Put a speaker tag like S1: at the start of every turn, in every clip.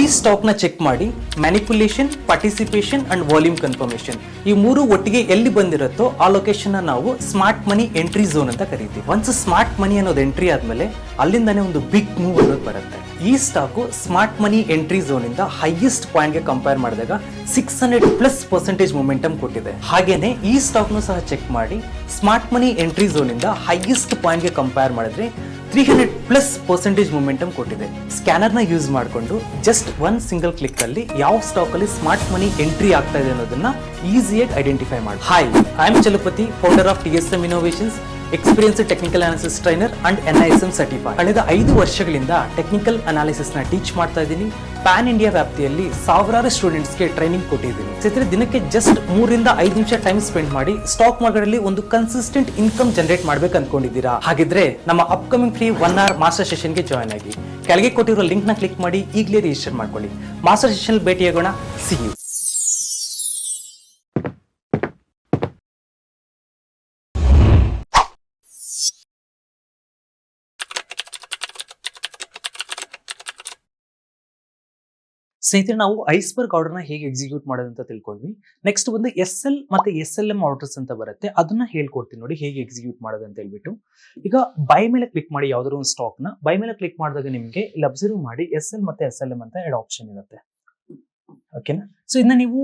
S1: ಈ ಸ್ಟಾಕ್ನ ಚೆಕ್ ಮಾಡಿ manipulation participation and volume confirmation ಈ ಮೂರು ಒಟ್ಟಿಗೆ ಎಲ್ಲಿ ಬಂದಿರುತ್ತೋ ಆ ಲೊಕೇಶನ್ ನಾವು ಸ್ಮಾರ್ಟ್ ಮನಿ ಎಂಟ್ರಿ ಝೋನ್ ಅಂತ ಕರಿತೀವಿ. ಒನ್ಸ್ ಸ್ಮಾರ್ಟ್ ಮನಿ ಅನ್ನೋದು ಎಂಟ್ರಿ ಆದಮೇಲೆ ಅಲ್ಲಿಂದಾನೇ ಒಂದು ಬಿಗ್ ಮೂವ್ ಅನ್ನೋದು ಬರುತ್ತೆ. ಈ stock smart money entry zone ಇಂದ ಹೈಯೆಸ್ಟ್ ಪಾಯಿಂಟ್ಗೆ ಕಂಪೇರ್ ಮಾಡಿದಾಗ six hundred plus percentage momentum ಕೊಟ್ಟಿದೆ. ಹಾಗೇನೆ ಈ ಸ್ಟಾಕ್ನು ಸಹ ಚೆಕ್ ಮಾಡಿ ಸ್ಮಾರ್ಟ್ ಮನಿ ಎಂಟ್ರಿ ಝೋನ್ ಇಂದ ಹೈಯೆಸ್ಟ್ ಪಾಯಿಂಟ್ಗೆ ಕಂಪೇರ್ ಮಾಡಿದ್ರೆ three hundred plus percentage momentum ಕೊಟ್ಟಿದೆ. ಸ್ಕ್ಯಾನರ್ನ ಯೂಸ್ ಮಾಡಿಕೊಂಡು ಜಸ್ಟ್ ಒನ್ ಸಿಂಗಲ್ ಕ್ಲಿಕ್ ಅಲ್ಲಿ ಯಾವ ಸ್ಟಾಕ್ ಅಲ್ಲಿ ಸ್ಮಾರ್ಟ್ ಮನಿ ಎಂಟ್ರಿ ಆಗ್ತಾ ಇದೆ ಅನ್ನೋದನ್ನ ಈಸಿಯಾಗಿ ಐಡೆಂಟಿಫೈ ಮಾಡಿ hi I am Chalapathi founder of T S M innovations experience technical analysis trainer and N I S M certify ಕಳೆದ ಐದು ವರ್ಷಗಳಿಂದ ಟೆಕ್ನಿಕಲ್ ಅನಾಲಿಸಿಸ್ನ ಟೀಚ್ ಮಾಡ್ತಾ ಇದ್ದೀನಿ. ಪ್ಯಾನ್ ಇಂಡಿಯಾ ವ್ಯಾಪ್ತಿಯಲ್ಲಿ ಸಾವಿರಾರು ಸ್ಟೂಡೆಂಟ್ಸ್ಗೆ ಟ್ರೈನಿಂಗ್ ಕೊಟ್ಟಿದ್ದೀನಿ. ಚಿತ್ರ ದಿನಕ್ಕೆ ಜಸ್ಟ್ ಮೂರಿಂದ ಐದು ನಿಮಿಷ ಟೈಮ್ ಸ್ಪೆಂಡ್ ಮಾಡಿ ಸ್ಟಾಕ್ ಮಾರ್ಕೆಟ್ ಅಲ್ಲಿ ಒಂದು ಕನ್ಸಿಸ್ಟೆಂಟ್ ಇನ್ಕಮ್ ಜನರೇಟ್ ಮಾಡ್ಬೇಕು ಅನ್ಕೊಂಡಿದ್ದೀರಾ? ಹಾಗಿದ್ರೆ ನಮ್ಮ upcoming free one hour master ಸೆಷನ್ಗೆ join ಆಗಿ. ಕೆಳಗೆ ಕೊಟ್ಟಿರೋ ಲಿಂಕ್ನ ಕ್ಲಿಕ್ ಮಾಡಿ ಈಗಲೇ ರಿಜಿಸ್ಟರ್ ಮಾಡ್ಕೊಳ್ಳಿ. ಮಾಸ್ಟರ್ ಸೆಷನ್ ಭೇಟಿಯಾಗೋಣ. ಸಿ ಯು ಸ್ನೇಹಿತರೆ, ನಾವು ಐಸ್ಬರ್ಗ್ ಆರ್ಡರ್ನ ಹೇಗೆ ಎಕ್ಸಿಕ್ಯೂಟ್ ಮಾಡೋದು ಅಂತ ತಿಳ್ಕೊಂಡ್ವಿ. ನೆಕ್ಸ್ಟ್ ಒಂದು ಎಸ್ ಎಲ್ ಮತ್ತೆ ಎಸ್ ಎಲ್ ಎಂ ಆರ್ಡರ್ಸ್ ಅಂತ ಬರುತ್ತೆ. ಅದನ್ನ ಹೇಳ್ಕೊಡ್ತೀನಿ ನೋಡಿ ಹೇಗೆ ಎಕ್ಸಿಕ್ಯೂಟ್ ಮಾಡೋದು ಅಂತ ಹೇಳ್ಬಿಟ್ಟು. ಈಗ ಬೈ ಮೇಲೆ ಕ್ಲಿಕ್ ಮಾಡಿ ಯಾವ್ದಾದ್ರು ಒಂದು ಸ್ಟಾಕ್ನ ಬೈ ಮೇಲೆ ಕ್ಲಿಕ್ ಮಾಡಿದಾಗ ನಿಮಗೆ ಇಲ್ಲಿ ಅಬ್ಸರ್ವ್ ಮಾಡಿ ಎಸ್ ಎಲ್ ಮತ್ತೆ ಎಸ್ ಎಲ್ ಎಂ ಅಂತ ಎರಡು ಆಪ್ಷನ್ ಇರುತ್ತೆ. ಓಕೆನಾ ಸೊ ಇದನ್ನ ನೀವು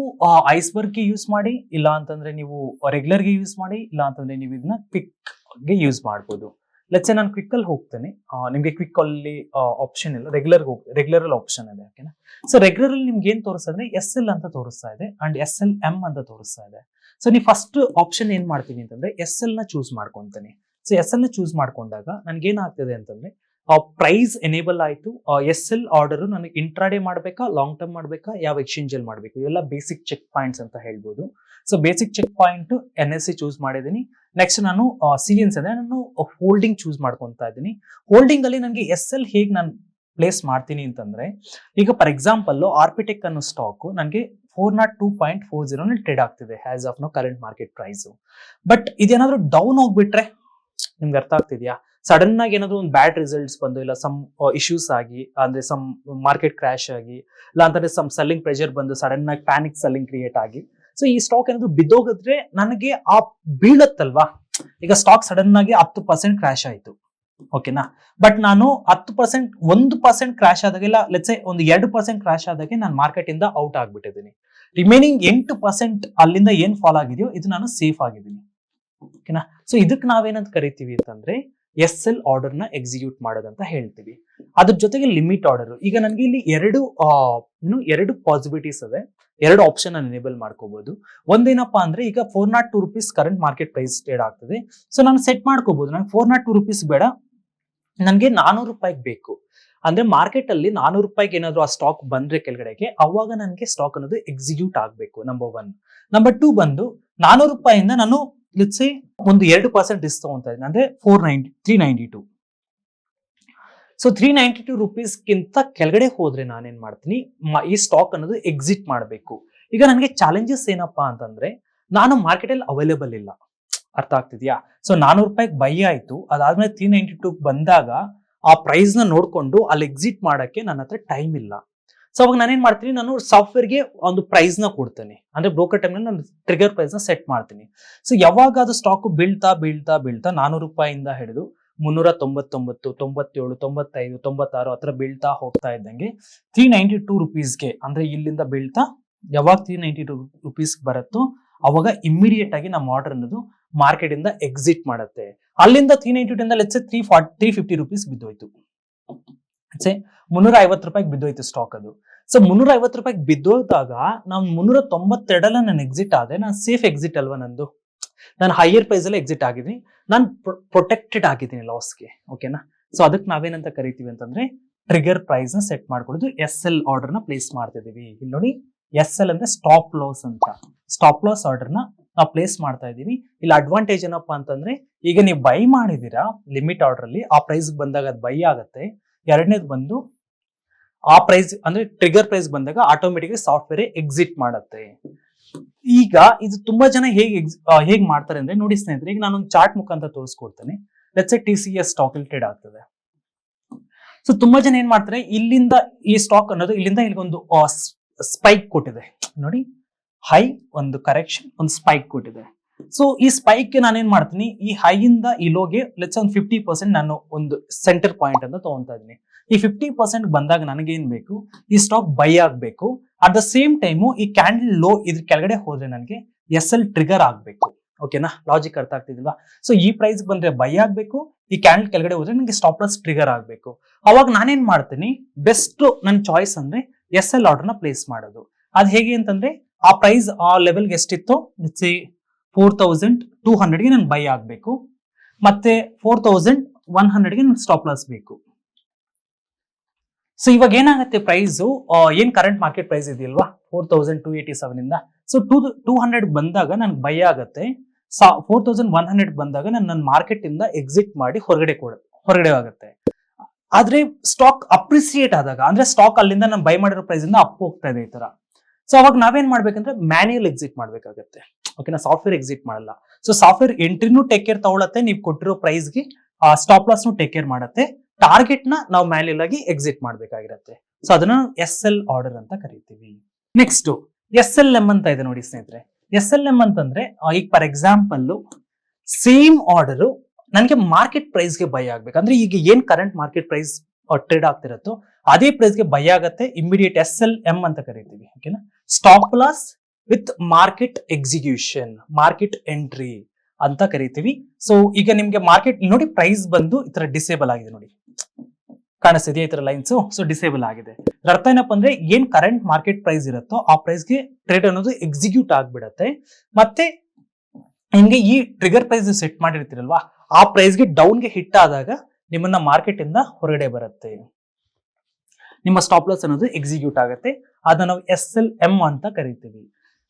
S1: ಐಸ್ಬರ್ಗ್ಗೆ ಯೂಸ್ ಮಾಡಿ ಇಲ್ಲ ಅಂತಂದ್ರೆ ನೀವು ರೆಗ್ಯುಲರ್ಗೆ ಯೂಸ್ ಮಾಡಿ ಇಲ್ಲ ಅಂತಂದ್ರೆ ನೀವು ಇದನ್ನ ಪಿಕ್ಗೆ ಯೂಸ್ ಮಾಡ್ಬೋದು. ಲೆಟ್ಸ್ ನಾನು ಕ್ವಿಕ್ ಅಲ್ಲಿ ಹೋಗ್ತೇನೆ. ನಿಮಗೆ ನಿಮ್ಗೆ ಕ್ವಿಕ್ ಅಲ್ಲಿ ಆಪ್ಷನ್ ಇಲ್ಲ. ರೆಗ್ಯುಲರ್ ರೆಗ್ಯುಲರ್ ಅಲ್ಲಿ ಆಪ್ಷನ್ ಇದೆ ಓಕೆನಾ ಸೊ ರೆಗ್ಯುಲರ್ ಅಲ್ಲಿ ನಿಮ್ಗೆ ಏನ್ ತೋರಿಸ್ತಾ ಇದೆ ಎಸ್ ಎಲ್ ಅಂತ ತೋರಿಸ್ತಾ ಇದೆ ಅಂಡ್ ಎಸ್ ಎಲ್ ಎಂ ಅಂತ ತೋರಿಸ್ತಾ ಇದೆ. ಸೊ ನೀವು ಫಸ್ಟ್ ಆಪ್ಷನ್ ಏನ್ ಮಾಡ್ತೀನಿ ಅಂತಂದ್ರೆ ಎಸ್ ಎಲ್ನ ಚೂಸ್ ಮಾಡ್ಕೊಂತೀನಿ. ಸೊ ಎಸ್ ಎಲ್ನ ಚೂಸ್ ಮಾಡ್ಕೊಂಡಾಗ ನನ್ಗೆ ಏನಾಗ್ತದೆ ಅಂತಂದ್ರೆ ಪ್ರೈಸ್ ಎನೇಬಲ್ ಆಯ್ತು. ಎಸ್ ಎಲ್ ಆರ್ಡರ್ ನನಗೆ ಇಂಟ್ರಾಡೇ ಮಾಡ್ಬೇಕಾ ಲಾಂಗ್ ಟರ್ಮ್ ಮಾಡ್ಬೇಕಾ, ಯಾವ ಎಕ್ಸ್ಚೇಂಜ್ ಅಲ್ಲಿ ಮಾಡ್ಬೇಕು? ಇವೆಲ್ಲ ಬೇಸಿಕ್ ಚೆಕ್ ಪಾಯಿಂಟ್ಸ್ ಅಂತ ಹೇಳ್ಬೋದು. So basic check point N S C choose ಮಾಡಿದ್ದೀನಿ. ನೆಕ್ಸ್ಟ್ ನಾನು ಸಿ ಅಂದರೆ ನಾನು ಹೋಲ್ಡಿಂಗ್ ಚೂಸ್ ಮಾಡ್ಕೊತಾ ಇದ್ದೀನಿ. ಹೋಲ್ಡಿಂಗ್ ಅಲ್ಲಿ ನನಗೆ ಎಸ್ ಎಲ್ ಹೇಗೆ ನಾನು ಪ್ಲೇಸ್ ಮಾಡ್ತೀನಿ ಅಂತಂದ್ರೆ, ಈಗ ಫಾರ್ ಎಕ್ಸಾಂಪಲ್ಲು ಆರ್ಪಿಟೆಕ್ ಅನ್ನೋ ಸ್ಟಾಕ್ ನನಗೆ four naught two point four zero trade ಆಗ್ತಿದೆ as of now current market price but ಇದೇನಾದ್ರೂ down ಹೋಗ್ಬಿಟ್ರೆ ನಿಮ್ಗೆ ಅರ್ಥ ಆಗ್ತಿದೆಯಾ? ಸಡನ್ ಆಗಿ ಏನಾದ್ರು ಒಂದು ಬ್ಯಾಡ್ ರಿಸಲ್ಟ್ಸ್ ಬಂದು ಇಲ್ಲ ಸಮ್ ಇಶ್ಯೂಸ್ ಆಗಿ, ಅಂದ್ರೆ ಸಮ್ ಮಾರ್ಕೆಟ್ ಕ್ರಾಶ್ ಆಗಿ, ಇಲ್ಲ ಅಂತಂದ್ರೆ ಸಮ್ ಸೆಲ್ಲಿಂಗ್ ಪ್ರೆಷರ್ ಬಂದು ಸಡನ್ ಆಗಿ ಪ್ಯಾನಿಕ್ ಸೆಲ್ಲಿಂಗ್ ಕ್ರಿಯೇಟ್ ಆಗಿ ಸೊ ಈ ಸ್ಟಾಕ್ ಏನಾದ್ರು ಬಿದ್ದೋಗಿದ್ರೆ ನನಗೆ ಆ ಬೀಳತ್ತಲ್ವಾ? ಈಗ ಸ್ಟಾಕ್ ಸಡನ್ ಆಗಿ ಹತ್ತು ಪರ್ಸೆಂಟ್ ಕ್ರಾಶ್ ಆಯ್ತು. ಓಕೆನಾ ಬಟ್ ನಾನು ಹತ್ತು ಪರ್ಸೆಂಟ್ ಒಂದು ಪರ್ಸೆಂಟ್ ಕ್ರಾಶ್ ಆದಾಗೆಲ್ಲ ಲೆಟ್ಸೆ ಒಂದು ಎರಡು ಪರ್ಸೆಂಟ್ ಕ್ರಾಶ್ ಆದಾಗೆ ನಾನು ಮಾರ್ಕೆಟ್ ಇಂದ ಔಟ್ ಆಗ್ಬಿಟ್ಟಿದ್ದೀನಿ. ರಿಮೈನಿಂಗ್ ಎಂಟು ಪರ್ಸೆಂಟ್ ಅಲ್ಲಿಂದ ಏನ್ ಫಾಲ್ ಆಗಿದೆಯೋ, ಇದು ನಾನು ಸೇಫ್ ಆಗಿದ್ದೀನಿ. ಓಕೆನಾ ಸೊ ಇದಕ್ಕೆ ನಾವೇನಂತ ಕರಿತೀವಿ ಅಂತಂದ್ರೆ ಎಸ್ ಎಲ್ ಆರ್ಡರ್ನ ಎಕ್ಸಿಕ್ಯೂಟ್ ಮಾಡೋದಂತ ಹೇಳ್ತೀವಿ. ಅದ್ರ ಜೊತೆಗೆ ಲಿಮಿಟ್ ಆರ್ಡರ್ ಈಗ ನನಗೆ ಇಲ್ಲಿ ಎರಡು ಇನ್ನು ಎರಡು ಪಾಸಿಬಿಲಿಟೀಸ್ ಇದೆ ಎರಡು ಆಪ್ಷನ್ ಎನೇಬಲ್ ಮಾಡ್ಕೋಬಹುದು ಒಂದೇನಪ್ಪಾ ಅಂದ್ರೆ ಈಗ four naught two rupees current market price trade ಆಗ್ತದೆ. ಸೊ ನಾನು ಸೆಟ್ ಮಾಡ್ಕೋಬಹುದು ನನಗೆ ಫೋರ್ ನಾಟ್ ಟೂ ರುಪೀಸ್ ಬೇಡ. ನನಗೆ ನಾನೂರು ರೂಪಾಯಿಗೆ ಬೇಕು. ಅಂದ್ರೆ ಮಾರ್ಕೆಟ್ ಅಲ್ಲಿ ನಾನೂರು ರೂಪಾಯಿಗೆ ಏನಾದ್ರು ಆ ಸ್ಟಾಕ್ ಬಂದ್ರೆ ಕೆಳಗಡೆಗೆ, ಅವಾಗ ನನಗೆ ಸ್ಟಾಕ್ ಅನ್ನೋದು ಎಕ್ಸಿಕ್ಯೂಟ್ ಆಗಬೇಕು ನಂಬರ್ ಒನ್ ನಂಬರ್ ಟೂ ಬಂದು ನಾನೂರು ರೂಪಾಯಿಂದ ನಾನು ಲಿಟ್ಸೆ ಒಂದು ಎರಡು ಪರ್ಸೆಂಟ್ ಡಿಸ್ ತಗೊಂತ ಇದ್ದೀನಿ ಅಂದ್ರೆ four ninety three ninety two so three ninety two ರುಪೀಸ್ಗಿಂತ ಕೆಳಗಡೆ ಹೋದ್ರೆ ನಾನೇನ್ ಮಾಡ್ತೀನಿ? ಈ ಸ್ಟಾಕ್ ಅನ್ನೋದು ಎಕ್ಸಿಟ್ ಮಾಡಬೇಕು. ಈಗ ನನಗೆ ಚಾಲೆಂಜಸ್ ಏನಪ್ಪಾ ಅಂತಂದ್ರೆ, ನಾನು ಮಾರ್ಕೆಟ್ ಅಲ್ಲಿ ಅವೈಲೇಬಲ್ ಇಲ್ಲ. ಅರ್ಥ ಆಗ್ತಿದ್ಯಾ? ಸೊ ನಾನೂರು ರೂಪಾಯಿಗೆ ಬೈ ಆಯ್ತು. ಅದಾದ್ಮೇಲೆ ತ್ರೀ ನೈಂಟಿ ಟೂ ಬಂದಾಗ ಆ ಪ್ರೈಸ್ನ ನೋಡ್ಕೊಂಡು ಅಲ್ಲಿ ಎಕ್ಸಿಟ್ ಮಾಡಕ್ಕೆ ನನ್ನ ಹತ್ರ ಟೈಮ್ ಇಲ್ಲ. ಸೊ ಅವಾಗ ನಾನೇನ್ ಮಾಡ್ತೀನಿ? ನಾನು ಸಾಫ್ಟ್ವೇರ್ಗೆ ಒಂದು ಪ್ರೈಸ್ನ ಕೊಡ್ತೇನೆ. ಅಂದ್ರೆ ಬ್ರೋಕರ್ ಟೈಮ್ ನಾನು ಟ್ರಿಗರ್ ಪ್ರೈಸ್ನ ಸೆಟ್ ಮಾಡ್ತೀನಿ. ಸೊ ಯಾವಾಗ ಅದು ಸ್ಟಾಕ್ ಬೀಳ್ತಾ ಬೀಳ್ತಾ ಬೀಳ್ತಾ ನಾನೂರು ರೂಪಾಯಿಂದ ಹಿಡಿದು ಮುನ್ನೂರ ತೊಂಬತ್ತೊಂಬತ್ತು ತೊಂಬತ್ತೇಳು, ತೊಂಬತ್ತೈದು, ತೊಂಬತ್ತಾರು ಹತ್ರ ಬೀಳ್ತಾ ಹೋಗ್ತಾ ಇದ್ದಂಗೆ ತ್ರೀ ನೈಂಟಿ ಟೂ ರುಪೀಸ್ಗೆ ಅಂದ್ರೆ ಇಲ್ಲಿಂದ ಬೀಳ್ತಾ ಯಾವಾಗ ತ್ರೀ ನೈಂಟಿ ಟೂ ರುಪೀಸ್ ಬರುತ್ತೋ ಅವಾಗ ಇಮಿಡಿಯೇಟ್ ಆಗಿ ನಮ್ಮ ಆರ್ಡರ್ ಅನ್ನೋದು ಮಾರ್ಕೆಟ್ ಇಂದ ಎಕ್ಸಿಟ್ ಮಾಡುತ್ತೆ. ಅಲ್ಲಿಂದ ತ್ರೀ ನೈಂಟಿ ಟೂ ಇಂದ let's three forty three fifty rupees ಬಿದ್ದೋಯ್ತು. ಸೆ ಮುನ್ನೂರ ಐವತ್ತು ರೂಪಾಯಿಗೆ ಬಿದ್ದೋಯ್ತು ಸ್ಟಾಕ್ ಅದು. ಸೊ ಮುನ್ನೂರ ಐವತ್ತು ರೂಪಾಯಿಗೆ ಬಿದ್ದೋದಾಗ ನಾನು ಮುನ್ನೂರ ತೊಂಬತ್ತೆರಡಲ್ಲ ನಾನು ಎಕ್ಸಿಟ್ ಆದ್ರೆ ನಾನು ಸೇಫ್ ಎಕ್ಸಿಟ್ ಅಲ್ವಾ ನಂದು? ನಾನು ಹೈಯರ್ ಪ್ರೈಸ್ ಅಲ್ಲಿ ಎಕ್ಸಿಟ್ ಆಗಿದ್ದೀನಿ. ನಾನು ಪ್ರೊಟೆಕ್ಟೆಡ್ ಆಗಿದ್ದೀನಿ ಲಾಸ್ಗೆ ಓಕೆನಾ ಸೊ ಅದಕ್ಕೆ ನಾವೇನಂತ ಕರಿತೀವಿ ಅಂತಂದ್ರೆ ಟ್ರಿಗರ್ ಪ್ರೈಸ್ನ ಸೆಟ್ ಮಾಡ್ಕೊಳ್ಳೋದು ಎಸ್ ಎಲ್ ಆರ್ಡರ್ನ ಪ್ಲೇಸ್ ಮಾಡ್ತಿದ್ದೀವಿ. ಇಲ್ಲಿ ನೋಡಿ ಎಸ್ ಎಲ್ ಅಂದ್ರೆ ಸ್ಟಾಪ್ ಲಾಸ್ ಅಂತ. ಸ್ಟಾಪ್ ಲಾಸ್ ಆರ್ಡರ್ನ ನಾವು ಪ್ಲೇಸ್ ಮಾಡ್ತಾ ಇದೀವಿ ಇಲ್ಲಿ ಅಡ್ವಾಂಟೇಜ್ ಏನಪ್ಪಾ ಅಂತಂದ್ರೆ, ಈಗ ನೀವು ಬೈ ಮಾಡಿದೀರಾ ಲಿಮಿಟ್ ಆರ್ಡರ್ ಅಲ್ಲಿ, ಆ ಪ್ರೈಸ್ ಬಂದಾಗ ಅದು ಬೈ ಆಗತ್ತೆ. ಎರಡನೇದು ಬಂದು ಆ ಪ್ರೈಸ್ ಅಂದ್ರೆ ಟ್ರಿಗರ್ ಪ್ರೈಸ್ ಬಂದಾಗ ಆಟೋಮೆಟಿಕ್ ಸಾಫ್ಟ್ವೇರ್ ಎಕ್ಸಿಟ್ ಮಾಡುತ್ತೆ. ಈಗ ಇದು ತುಂಬಾ ಜನ ಹೇಗೆ ಹೇಗ್ ಮಾಡ್ತಾರೆ ಅಂದ್ರೆ ನೋಡಿ ಸ್ನೇಹಿತರೆ, ಈಗ ನಾನೊಂದು ಚಾರ್ಟ್ ಮುಖಾಂತರ ತೋರಿಸ್ಕೊಡ್ತೇನೆ. Let's T C S stock trade ಆಗ್ತದೆ. ಸೊ ತುಂಬಾ ಜನ ಏನ್ ಮಾಡ್ತಾರೆ, ಇಲ್ಲಿಂದ ಈ ಸ್ಟಾಕ್ ಅನ್ನೋದು ಇಲ್ಲಿಂದ ಇಲ್ಲಿಗೊಂದು ಸ್ಪೈಕ್ ಕೊಟ್ಟಿದೆ. ನೋಡಿ ಹೈ ಒಂದು ಕರೆಕ್ಷನ್ ಒಂದು ಸ್ಪೈಕ್ ಕೊಟ್ಟಿದೆ. ಸೊ ಈ ಸ್ಪೈಕ್ ನಾನೇನ್ ಮಾಡ್ತೀನಿ? ಈ ಹೈ ಇಂದ ಈ ಲೋಗೆ ಲೆಟ್ಸ್ ಒಂದು ಫಿಫ್ಟಿ ಪರ್ಸೆಂಟ್ ನಾನು ಒಂದು ಸೆಂಟರ್ ಪಾಯಿಂಟ್ ಅಂತ ತಗೊಂತಾ ಇದೀನಿ ಈ ಫಿಫ್ಟಿ ಪರ್ಸೆಂಟ್ ಬಂದಾಗ ನನಗೇನ್ ಬೇಕು? ಈ ಸ್ಟಾಕ್ ಬೈ ಆಗ್ಬೇಕು. ಅಟ್ ದ ಸೇಮ್ ಟೈಮು ಈ ಕ್ಯಾಂಡಲ್ ಲೋ ಇದ್ರ ಕೆಳಗಡೆ ಹೋದ್ರೆ ನನಗೆ ಎಸ್ ಎಲ್ ಟ್ರಿಗರ್ ಆಗ್ಬೇಕು. ಓಕೆನಾ ಲಾಜಿಕ್ ಅರ್ಥ ಆಗ್ತಿದಿಲ್ವಾ? ಸೊ ಈ ಪ್ರೈಸ್ ಬಂದ್ರೆ ಬೈ ಆಗ್ಬೇಕು. ಈ ಕ್ಯಾಂಡಲ್ ಕೆಳಗಡೆ ಹೋದ್ರೆ ನನಗೆ ಸ್ಟಾಪ್ ಲಾಸ್ ಟ್ರಿಗರ್ ಆಗ್ಬೇಕು. ಅವಾಗ ನಾನೇನ್ ಮಾಡ್ತೀನಿ? ಬೆಸ್ಟ್ ನನ್ನ ಚಾಯ್ಸ್ ಅಂದ್ರೆ ಎಸ್ ಎಲ್ ಆರ್ಡರ್ನ ಪ್ಲೇಸ್ ಮಾಡೋದು. ಅದು ಹೇಗೆ ಅಂತಂದ್ರೆ, ಆ ಪ್ರೈಸ್ ಆ ಲೆವೆಲ್ಗೆ ಎಷ್ಟಿತ್ತು ಫೋರ್ ತೌಸಂಡ್ ಟೂ ಹಂಡ್ರೆಡ್ಗೆ ನಾನು ಬೈ ಆಗಬೇಕು. ಮತ್ತೆ ಫೋರ್ ತೌಸಂಡ್ ಒನ್ ಹಂಡ್ರೆಡ್ಗೆ ನನ್ಗೆ ಸ್ಟಾಪ್ ಲಾಸ್ ಬೇಕು. ಸೊ ಇವಾಗ ಏನಾಗುತ್ತೆ ಪ್ರೈಸು ಏನ್ ಕರೆಂಟ್ ಮಾರ್ಕೆಟ್ ಪ್ರೈಸ್ ಇದೆಯಲ್ವಾ? Four thousand two eighty seven ಇಂದ. ಸೊ ಟೂ ಟೂ ಹಂಡ್ರೆಡ್ ಬಂದಾಗ ನನ್ಗೆ ಬೈ ಆಗುತ್ತೆ. ಫೋರ್ ತೌಸಂಡ್ ಒನ್ ಹಂಡ್ರೆಡ್ ಬಂದಾಗ ನಾನು ನನ್ನ ಮಾರ್ಕೆಟ್ ಇಂದ ಎಕ್ಸಿಟ್ ಮಾಡಿ ಹೊರಗಡೆ ಕೊಡ, ಹೊರಗಡೆ ಆಗುತ್ತೆ. ಆದ್ರೆ ಸ್ಟಾಕ್ ಅಪ್ರಿಸಿಯೇಟ್ ಆದಾಗ, ಅಂದ್ರೆ ಸ್ಟಾಕ್ ಅಲ್ಲಿಂದ ನಾನು ಬೈ ಮಾಡಿರೋ ಪ್ರೈಸ್ ಇಂದ ಅಪ್ ಹೋಗ್ತಾ ಇದೆ ಈ ತರ. ಸೊ ಅವಾಗ ನಾವೇನ್ ಮಾಡ್ಬೇಕಂದ್ರೆ ಮ್ಯಾನ್ಯಲ್ ಎಕ್ಸಿಟ್ ಮಾಡ್ಬೇಕಾಗತ್ತೆ. ಓಕೆನಾ ಸಾಫ್ಟ್ವೇರ್ ಎಕ್ಸಿಟ್ ಮಾಡಲ್ಲ. ಸೊ ಸಾಫ್ಟ್ವೇರ್ ಎಂಟ್ರಿನೂ ಟೇಕ್ ಕೇರ್ ತಗೊಳತ್ತೆ, ನೀವು ಕೊಟ್ಟಿರೋ ಪ್ರೈಸ್ಗೆ ಸ್ಟಾಪ್ ಲಾಸ್ನು ಟೇಕ್ ಕೇರ್ ಮಾಡುತ್ತೆ. ಟಾರ್ಗೆಟ್ನ ನಾವು ಮ್ಯಾನ್ಯಲ್ ಆಗಿ ಎಕ್ಸಿಟ್ ಮಾಡ್ಬೇಕಾಗಿರತ್ತೆ. ಸೊ ಅದನ್ನ ಎಸ್ ಎಲ್ ಆರ್ಡರ್ ಅಂತ ಕರಿತೀವಿ. ನೆಕ್ಸ್ಟ್ ಎಸ್ ಎಲ್ ಎಂ ಅಂತ ಇದೆ ನೋಡಿ ಸ್ನೇಹಿತರೆ. ಎಸ್ ಎಲ್ ಎಂ ಅಂತಂದ್ರೆ ಈಗ ಫಾರ್ ಎಕ್ಸಾಂಪಲ್ ಸೇಮ್ ಆರ್ಡರ್ ನನಗೆ ಮಾರ್ಕೆಟ್ ಪ್ರೈಸ್ಗೆ ಬೈ ಆಗ್ಬೇಕು. ಅಂದ್ರೆ ಈಗ ಏನ್ ಕರೆಂಟ್ ಮಾರ್ಕೆಟ್ ಪ್ರೈಸ್ ಟ್ರೇಡ್ ಆಗ್ತಿರತ್ತೋ ಅದೇ ಪ್ರೈಸ್ಗೆ ಬೈ ಆಗುತ್ತೆ ಇಮಿಡಿಯೇಟ್ ಎಸ್ ಎಲ್ ಎಂ ಅಂತ ಕರಿತೀವಿ ಓಕೆನಾ stop loss with market execution market entry ಅಂತ ಕರಿತೀವಿ. ಸೊ ಈಗ ನಿಮ್ಗೆ ಮಾರ್ಕೆಟ್ ನೋಡಿ ಪ್ರೈಸ್ ಬಂದು ಈ ತರ ಡಿಸೇಬಲ್ ಆಗಿದೆ ನೋಡಿ. ಕಾಣಿಸ್ತಿದೆಯಾ ಈ ತರ ಲೈನ್ಸ್ ಸೊ ಡಿಸೇಬಲ್ ಆಗಿದೆ. ಅರ್ಥ ಏನಪ್ಪ ಅಂದ್ರೆ, ಏನ್ ಕರೆಂಟ್ ಮಾರ್ಕೆಟ್ ಪ್ರೈಸ್ ಇರುತ್ತೋ ಆ ಪ್ರೈಸ್ಗೆ ಟ್ರೇಡ್ ಅನ್ನೋದು ಎಕ್ಸಿಕ್ಯೂಟ್ ಆಗ್ಬಿಡತ್ತೆ. ಮತ್ತೆ, ನಿಮ್ಗೆ ಈ ಟ್ರಿಗರ್ ಪ್ರೈಸ್ ಸೆಟ್ ಮಾಡಿರ್ತೀರಲ್ವಾ, ಆ ಪ್ರೈಸ್ಗೆ ಡೌನ್ಗೆ ಹಿಟ್ ಆದಾಗ ನಿಮ್ಮನ್ನ ಮಾರ್ಕೆಟ್ ಇಂದ ಹೊರಗಡೆ ಬರುತ್ತೆ. ನಿಮ್ಮ ಸ್ಟಾಪ್ ಲಾಸ್ ಅನ್ನೋದು ಎಕ್ಸಿಕ್ಯೂಟ್ ಆಗುತ್ತೆ. ಅದನ್ನ ನಾವು ಎಸ್ ಎಲ್ ಎಂ ಅಂತ ಕರಿತೀವಿ.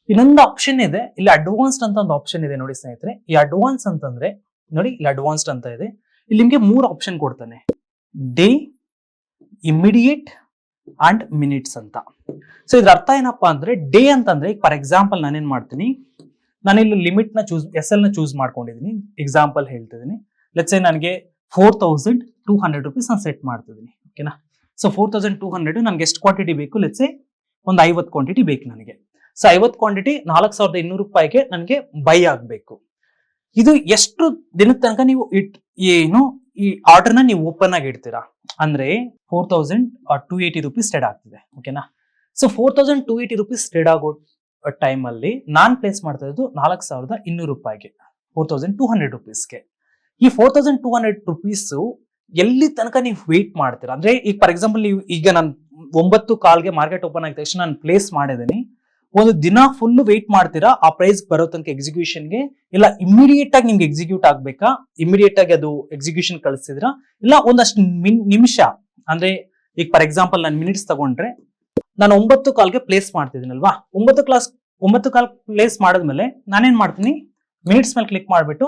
S1: ಇನ್ನೊಂದು ಆಪ್ಷನ್ ಇದೆ. ಇಲ್ಲಿ ಅಡ್ವಾನ್ಸ್ಡ್ ಅಂತ ಒಂದು ಆಪ್ಷನ್ ಇದೆ ನೋಡಿ ಸ್ನೇಹಿತರೆ. ಈ ಅಡ್ವಾನ್ಸ್ ಅಂತಂದ್ರೆ, ನೋಡಿ ಇಲ್ಲಿ ಅಡ್ವಾನ್ಸ್ಡ್ ಅಂತ ಇದೆ. ಇಲ್ಲಿ ನಿಮ್ಗೆ ಮೂರು ಆಪ್ಷನ್ ಕೊಡ್ತಾನೆ. ಡೇ ಇಮಿಡಿಯೇಟ್ ಅಂಡ್ ಮಿನಿಟ್ಸ್ ಅಂತ. ಸೊ ಇದ್ರ ಅರ್ಥ ಏನಪ್ಪಾ ಅಂದ್ರೆ ಡೇ ಅಂತಂದ್ರೆ ಫಾರ್ ಎಕ್ಸಾಂಪಲ್ ನಾನೇನ್ ಮಾಡ್ತೀನಿ? ನಾನು ಇಲ್ಲಿ ಲಿಮಿಟ್ನ ಚೂಸ್ ಎಸ್ ಎಲ್ನ ಚೂಸ್ ಮಾಡ್ಕೊಂಡಿದ್ದೀನಿ ಎಕ್ಸಾಂಪಲ್ ಹೇಳ್ತಿದ್ದೀನಿ ಲೆಟ್ಸ್ ನನಗೆ four thousand two hundred rupees ನಾನು ಸೆಟ್ ಮಾಡ್ತಿದ್ದೀನಿ ಓಕೆನಾ so four thousand two hundred ನನಗೆ ಎಷ್ಟು ಕ್ವಾಂಟಿಟಿ ಬೇಕು? ಲೆಟ್ಸ್ ಒಂದು ಐವತ್ತು ಕ್ವಾಂಟಿಟಿ ಬೇಕು ನನಗೆ. ಸೊ ಐವತ್ತು ಕ್ವಾಂಟಿಟಿ ನಾಲ್ಕು ಸಾವಿರದ ಇನ್ನೂರು ರೂಪಾಯಿಗೆ ನನಗೆ ಬೈ ಆಗಬೇಕು. ಇದು ಎಷ್ಟು ದಿನದ ತನಕ ನೀವು ಇಟ್, ಏನು, ಈ ಆರ್ಡರ್ನ ನೀವು ಓಪನ್ ಆಗಿ ಇಡ್ತೀರಾ? ಅಂದ್ರೆ four thousand two eighty rupees trade ಆಗ್ತಿದೆ. ಓಕೆನಾ so four thousand two eighty rupees stead ಆಗೋ ಟೈಮ್ ಅಲ್ಲಿ ನಾನ್ ಪ್ಲೇಸ್ ಮಾಡ್ತಾ ಇರೋದು ನಾಲ್ಕು ಸಾವಿರದ ಇನ್ನೂರು ರೂಪಾಯಿಗೆ ಫೋರ್ ತೌಸಂಡ್ ಟೂ ಹಂಡ್ರೆಡ್ ರುಪೀಸ್ಗೆ ಈ four thousand two hundred rupees ಎಲ್ಲಿ ತನಕ ನೀವು ವೇಟ್ ಮಾಡ್ತೀರಾ? ಅಂದ್ರೆ ಈಗ ಫಾರ್ ಎಕ್ಸಾಂಪಲ್ ನೀವು ಈಗ ನಾನು ಒಂಬತ್ತು ಕಾಲ್ಗೆ ಮಾರ್ಕೆಟ್ ಓಪನ್ ಆಗಿದ ತಕ್ಷಣ ನಾನು ಪ್ಲೇಸ್ ಮಾಡಿದ್ದೀನಿ. ಒಂದು ದಿನ ಫುಲ್ ವೇಟ್ ಮಾಡ್ತೀರಾ? ಆ ಪ್ರೈಸ್ ಬರೋ ತನಕ ಎಕ್ಸಿಕ್ಯೂಷನ್ಗೆ ಇಲ್ಲ ಇಮಿಡಿಯೇಟ್ ಆಗಿ ನಿಮ್ಗೆ ಎಕ್ಸಿಕ್ಯೂಟ್ ಆಗ್ಬೇಕಾ? ಇಮಿಡಿಯೇಟ್ ಆಗಿ ಅದು ಎಕ್ಸಿಕ್ಯೂಷನ್ ಕಳಿಸಿದ್ರಾ ಇಲ್ಲ ಒಂದಷ್ಟು ನಿಮಿಷ, ಅಂದ್ರೆ ಈಗ ಫಾರ್ ಎಕ್ಸಾಂಪಲ್ ನಾನು ಮಿನಿಟ್ಸ್ ತಗೊಂಡ್ರೆ, ನಾನು ಒಂಬತ್ತು ಕಾಲ್ಗೆ ಪ್ಲೇಸ್ ಮಾಡ್ತಿದ್ದೀನಲ್ವಾ? ಒಂಬತ್ತು ಕ್ಲಾಸ್ ಒಂಬತ್ತು ಕಾಲ್ ಪ್ಲೇಸ್ ಮಾಡಿದ್ಮೇಲೆ ನಾನೇನ್ ಮಾಡ್ತೀನಿ? ಮಿನಿಟ್ಸ್ ಮೇಲೆ ಕ್ಲಿಕ್ ಮಾಡಿಬಿಟ್ಟು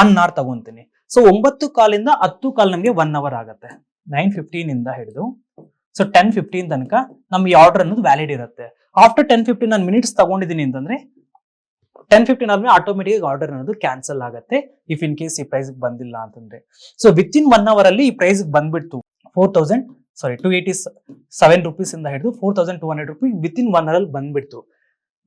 S1: ಒನ್ ಅವರ್ ತಗೊಂತೀನಿ. ಸೊ ಒಂಬತ್ತು ಕಾಲಿಂದ ಹತ್ತು ಕಾಲ್ ನಮಗೆ ಒನ್ ಅವರ್ ಆಗುತ್ತೆ. ನೈನ್ ಫಿಫ್ಟೀನ್ ಇಂದ ಹಿಡಿದು ಸೊ ಟೆನ್ ಫಿಫ್ಟೀನ್ ತನಕ ನಮ್ ಈ ಆರ್ಡರ್ ಅನ್ನೋದು ವ್ಯಾಲಿಡ್ ಇರುತ್ತೆ. ಆಫ್ಟರ್ ಟೆನ್ ಫಿಫ್ಟೀನ್ ನಾನು ಮಿನಿಟ್ಸ್ ತಗೊಂಡಿದ್ದೀನಿ ಅಂತಂದ್ರೆ ಟೆನ್ ಫಿಫ್ಟೀನ್ ಆದ್ಮೇಲೆ ಆಟೋಮೆಟಿಕ್ ಆರ್ಡರ್ ಅನ್ನೋದು ಕ್ಯಾನ್ಸಲ್ ಆಗುತ್ತೆ ಇಫ್ ಇನ್ ಕೇಸ್ ಈ ಪ್ರೈಸ್ ಬಂದಿಲ್ಲ ಅಂತಂದ್ರೆ. So within one hour ಅಲ್ಲಿ ಈ ಪ್ರೈಸ್ ಬಂದ್ಬಿಡ್ತು. Four thousand sorry two eighty seven rupees ಇಂದ ಹಿಡಿದು four thousand two hundred rupees within one hour ಅಲ್ಲಿ ಬಂದ್ಬಿಡ್ತು.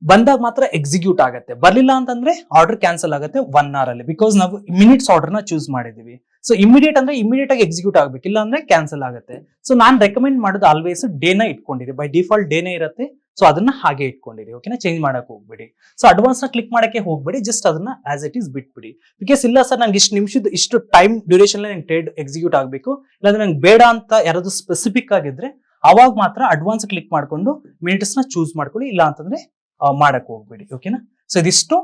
S1: ಬಂದಾಗ ಮಾತ್ರ ಎಕ್ಸಿಕ್ಯೂಟ್ ಆಗುತ್ತೆ. ಬರಲಿಲ್ಲ ಅಂತಂದ್ರೆ ಆರ್ಡರ್ ಕ್ಯಾನ್ಸಲ್ ಆಗುತ್ತೆ ಒನ್ ಅವರ್ ಅಲ್ಲಿ. ಬಿಕಾಸ್ ನಾವು ಮಿನಿಟ್ಸ್ ಆರ್ಡರ್ನ ಚೂಸ್ ಮಾಡಿದೀವಿ. ಸೊ ಇಮಿಡಿಯೇಟ್ ಅಂದ್ರೆ ಇಮಿಡಿಯೇಟ್ ಆಗಿ ಎಕ್ಸಿಕ್ಯೂಟ್ ಆಗ್ಬೇಕು. ಇಲ್ಲ ಅಂದ್ರೆ ಕ್ಯಾನ್ಸಲ್ ಆಗುತ್ತೆ. ಸೊ ನಾನು ರೆಕಮೆಂಡ್ ಮಾಡೋದು ಆಲ್ವೇಸ್ ಡೇನ ಇಟ್ಕೊಂಡಿದೆ ಬೈ ಡಿಫಾಲ್ಟ್ ಡೇನೇ ಇರುತ್ತೆ. ಸೊ ಅದನ್ನ ಹಾಗೆ ಇಟ್ಕೊಂಡಿರಿ ಓಕೆನಾ ಚೇಂಜ್ ಮಾಡಕ್ ಹೋಗ್ಬೇಡಿ. ಸೊ ಅಡ್ವಾನ್ಸ್ನ ಕ್ಲಿಕ್ ಮಾಡಕ್ಕೆ ಹೋಗ್ಬೇಡಿ. ಜಸ್ಟ್ ಅದನ್ನ ಆಸ್ ಇಟ್ ಈಸ್ ಬಿಟ್ಬಿಡಿ. ಬಿಕಾಸ್ ಇಲ್ಲ ಸರ್ ನಂಗೆ ಇಷ್ಟು ನಿಮಿಷದ ಇಷ್ಟು ಟೈಮ್ ಡ್ಯೂರೇಷನ್ ನಂಗೆ ಟ್ರೇಡ್ ಎಕ್ಸಿಕ್ಯೂಟ್ ಆಗಬೇಕು. ಇಲ್ಲಾಂದ್ರೆ ನಂಗೆ ಬೇಡ ಅಂತ ಯಾರಾದ್ರೂ ಸ್ಪೆಸಿಫಿಕ್ ಆಗಿದ್ರೆ ಅವಾಗ ಮಾತ್ರ ಅಡ್ವಾನ್ಸ್ ಕ್ಲಿಕ್ ಮಾಡ್ಕೊಂಡು ಮಿನಿಟ್ಸ್ನ ಚೂಸ್ ಮಾಡ್ಕೊಳ್ಳಿ. ಇಲ್ಲ ಅಂತಂದ್ರೆ ಮಾಡಕ್ ಹೋಗ್ಬೇಡಿ ಓಕೆನಾ ಸೊ ಇದಿಷ್ಟು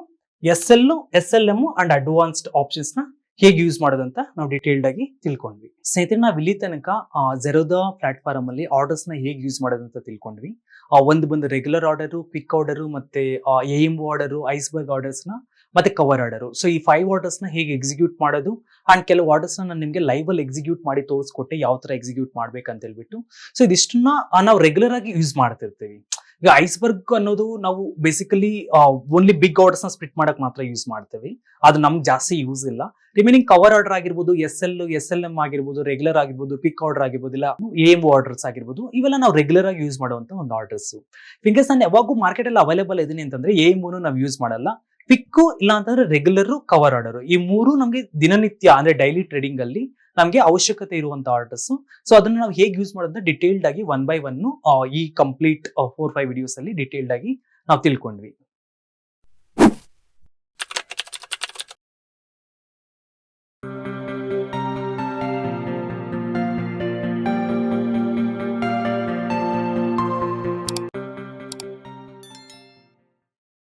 S1: S L S L M and advanced ಆಪ್ಷನ್ಸ್ನ ಹೇಗೆ ಯೂಸ್ ಮಾಡೋದಂತ ನಾವು ಡಿಟೇಲ್ಡ್ ಆಗಿ ತಿಳ್ಕೊಂಡ್ವಿ. ಸ್ನೇಹಿತರೆ, ನಾವು ಇಲ್ಲಿ ತನಕ ಜೆರೋದಾ ಪ್ಲಾಟ್ಫಾರ್ಮ್ ಅಲ್ಲಿ ಆರ್ಡರ್ಸ್ನ ಹೇಗೆ ಯೂಸ್ ಮಾಡೋದಂತ ತಿಳ್ಕೊಂಡ್ವಿ. ಒಂದು ಬಂದು ರೆಗ್ಯುಲರ್ ಆರ್ಡರು ಪಿಕ್ ಆರ್ಡರು ಮತ್ತೆ ಎ ಎಂ ಆರ್ಡರು ಐಸ್ಬರ್ಗ್ ಆರ್ಡರ್ಸ್ನ ಮತ್ತೆ ಕವರ್ ಆರ್ಡರ್ ಸೊ ಈ ಫೈವ್ ಆರ್ಡರ್ಸ್ನ ಹೇಗೆ ಎಕ್ಸಿಕ್ಯೂಟ್ ಮಾಡೋದು? ಅಂಡ್ ಕೆಲವು ಆರ್ಡರ್ಸ್ ನಾನು ನಿಮಗೆ ಲೈವ್ ಅಲ್ಲಿ ಎಕ್ಸಿಕ್ಯೂಟ್ ಮಾಡಿ ತೋರಿಸ್ಕೊಟ್ಟೆ ಯಾವ ತರ ಎಕ್ಸಿಕ್ಯೂಟ್ ಮಾಡ್ಬೇಕಂತ ಹೇಳ್ಬಿಟ್ಟು ಸೊ ಇದಿಷ್ಟನ್ನ ನಾವು ರೆಗ್ಯುಲರ್ ಆಗಿ ಯೂಸ್ ಮಾಡ್ತಿರ್ತೀವಿ. ಈಗ ಐಸ್ಬರ್ಗ್ ಅನ್ನೋದು ನಾವು ಬೇಸಿಕಲಿ ಓನ್ಲಿ ಬಿಗ್ ಆರ್ಡರ್ಸ್ನ ಸ್ಪ್ಲಿಟ್ ಮಾಡಕ್ ಮಾತ್ರ ಯೂಸ್ ಮಾಡ್ತೀವಿ. ಅದು ನಮ್ಗೆ ಜಾಸ್ತಿ ಯೂಸ್ ಇಲ್ಲ. ರಿಮೈನಿಂಗ್ ಕವರ್ ಆರ್ಡರ್ ಆಗಿರ್ಬೋದು S L S L M ಆಗಿರ್ಬೋದು ರೆಗ್ಯುಲರ್ ಆಗಿರ್ಬೋದು ಪಿಕ್ ಆರ್ಡರ್ ಆಗಿರ್ಬೋದು, ಇಲ್ಲ ಎಂ ಆರ್ಡರ್ಸ್ ಆಗಿರ್ಬೋದು, ಇವೆಲ್ಲ ನಾವು ರೆಗ್ಯುಲರ್ ಆಗಿ ಯೂಸ್ ಮಾಡುವಂತ ಒಂದು ಆರ್ಡರ್ಸ್ ಫಿಂಗರ್ಸ್ ನಾನು ಯಾವಾಗೂ ಮಾರ್ಕೆಟ್ ಅಲ್ಲಿ ಅವೈಲೇಬಲ್ ಇದೀನಿ ಅಂತಂದ್ರೆ ಎಂ ನಾವು ಯೂಸ್ ಮಾಡಲ್ಲ. ಕ್ವಿಕ್ಕು ಇಲ್ಲ ಅಂತಂದ್ರೆ ರೆಗ್ಯುಲರ್ ಕವರ್ ಆರ್ಡರ್ ಈ ಮೂರು ನಮಗೆ ದಿನನಿತ್ಯ ಅಂದ್ರೆ ಡೈಲಿ ಟ್ರೇಡಿಂಗ್ ಅಲ್ಲಿ ನಮಗೆ ಅವಶ್ಯಕತೆ ಇರುವಂತ ಆರ್ಡರ್ಸ್ ಸೊ ಅದನ್ನ ನಾವು ಹೇಗೆ ಯೂಸ್ ಮಾಡೋದು ಡಿಟೇಲ್ಡ್ ಆಗಿ ಒನ್ ಬೈ ಒನ್ ಈ ಕಂಪ್ಲೀಟ್ ಫೋರ್ ಫೈವ್ ವಿಡಿಯೋಸ್ ಅಲ್ಲಿ ಡಿಟೇಲ್ಡ್ ಆಗಿ ನಾವು ತಿಳ್ಕೊಂಡ್ವಿ.